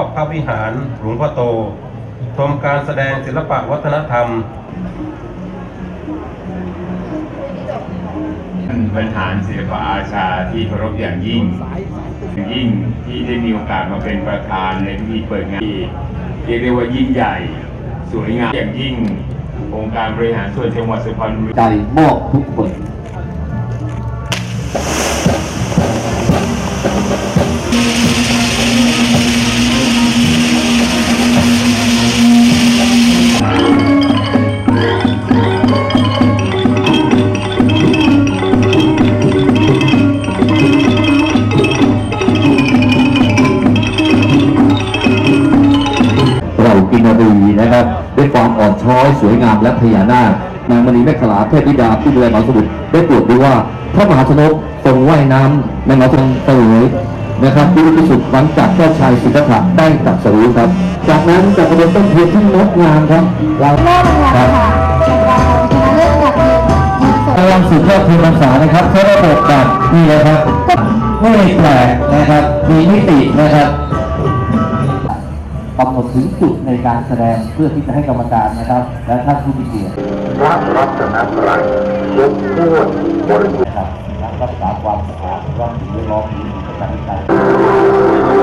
อบพระวิหารหลวงพ่อโต ชมการแสดงศิลปะวัฒนธรรมท่านบรรหารศิลปอาชาที่เคารพอย่างยิ่งอย่างยิ่งที่ได้มีโอกาสมาเป็นประธานในพิธีเปิดงานที่เรียกได้ว่ายิ่งใหญ่สวยงามอย่างยิ่งองค์การบริหารส่วนจังหวัดสุพรรณบุรีใจมอบทุกคน เรากินรีนะครับด้วยความอ่อนช้อยสวยงามและพญานาคนางมณีแม่ขลาเทพธิดาผู้ดูแลหนองสมุทรได้ตรวจดูว่าพระมหาชนกทรงว่ายน้ำในหนองสมุทรเสวยนะครับที่ที่สุดหลังจากเจ้าชายสิทธัตถะได้ตรัดสรู้ครับ จากนั้นจากกระบวนต้นเทียนที่งดงามครับเรารอบรางวัลค่ะรางวัลชนะเลิศอันดับหนึ่งมหาสรางวัลสุดยอดทีมภาษานะครับใช้ระบบแบบนี้เลยครับไม่แปลกนะครับมีมิตินะครับ กำหนดถึงจุดในการแสดงเพื่อที่จะให้กรรมการนะครับ และท่านผู้มีเกียรติพระรัตนตรัยยกโทษบริบูรณ์นะครับรักษาความสะอาดรอบสิ่งแวดล้อมมีประการที่ใด